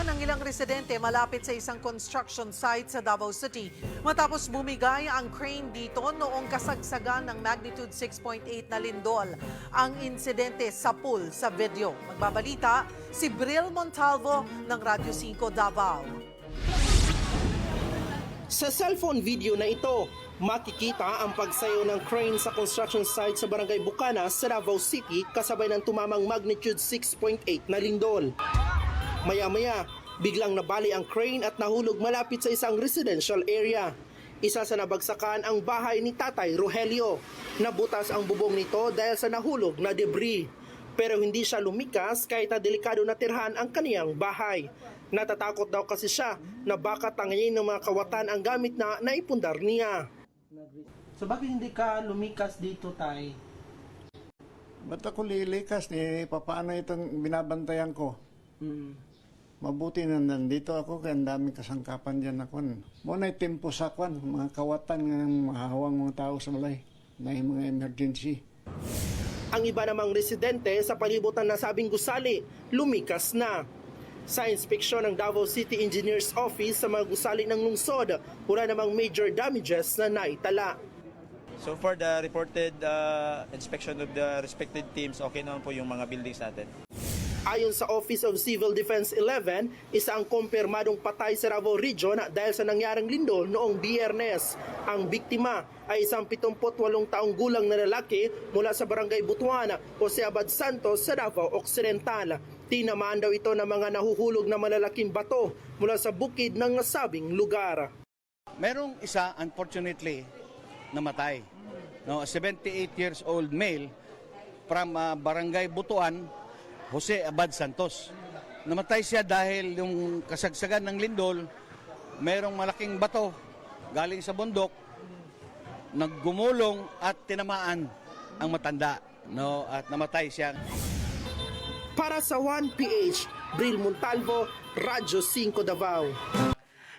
Nasagasaan ang ilang residente malapit sa isang construction site sa Davao City matapos bumigay ang crane dito noong kasagsagan ng magnitude 6.8 na lindol. Ang insidente sa pool sa video. Magbabalita si Bril Montalvo ng Radyo 5 Davao. Sa cellphone video na ito, makikita ang pagsayo ng crane sa construction site sa Barangay Bukana sa Davao City kasabay ng tumamang magnitude 6.8 na lindol. Maya-maya, biglang nabali ang crane at nahulog malapit sa isang residential area. Isa sa nabagsakan ang bahay ni Tatay Rogelio. Nabutas ang bubong nito dahil sa nahulog na debris. Pero hindi siya lumikas kahit na delikado na tirhan ang kaniyang bahay. Natatakot daw kasi siya na baka tangayin ng mga kawatan ang gamit na naipundar niya. So bakit hindi ka lumikas dito, Tay? Ba't ako lilikas? Eh, papaano itong binabantayan ko? Mabuti na nandito ako kaya ang daming kasangkapan dyan ako. Muna tempo sa kwan, mga kawatan ng mahawang mga tao sa balay na yung mga emergency. Ang iba namang residente sa palibutan na sabing gusali, lumikas na. Sa inspeksyon ng Davao City Engineers Office sa mga gusali ng lungsod, wala namang major damages na naitala. So far, the reported uh, inspection of the respected teams, okay naman po yung mga buildings natin. Ayon sa Office of Civil Defense 11, isa ang kumpirmadong patay sa Davao Region dahil sa nangyaring lindol noong biyernes. Ang biktima ay isang 78 taong gulang na lalaki mula sa barangay Butuan o Abad Santos sa Davao Occidental. Tinamaan daw ito ng mga nahuhulog na malalaking bato mula sa bukid ng nasabing lugar. Merong isa, unfortunately, namatay. No, a 78 years old male from uh, Barangay Butuan, Jose Abad Santos. Namatay siya dahil yung kasagsagan ng lindol, merong malaking bato galing sa bundok, naggumulong at tinamaan ang matanda. No, at namatay siya. Para sa 1PH, Bril Montalvo, Radyo 5 Davao.